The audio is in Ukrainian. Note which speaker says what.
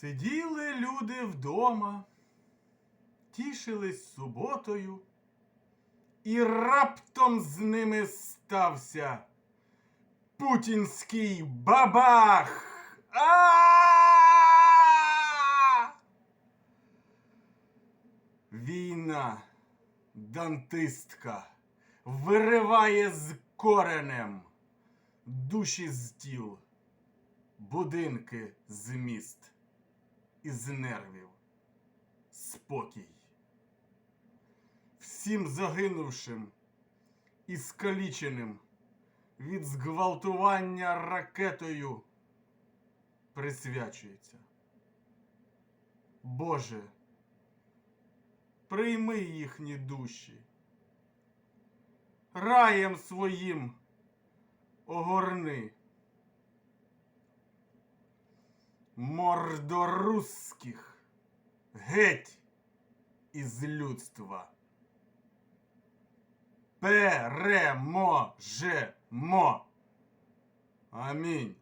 Speaker 1: Сиділи люди вдома, тішились суботою, і раптом з ними стався путінський бабах. Війна, дантистка, вириває з коренем душі з тіл, будинки з міст, із нервів, спокій. Всім загинувшим і скаліченим від зґвалтування ракетою присвячується. Боже, прийми їхні душі, раєм своїм огорни. Мордорусських геть із людства. Переможемо. Амінь.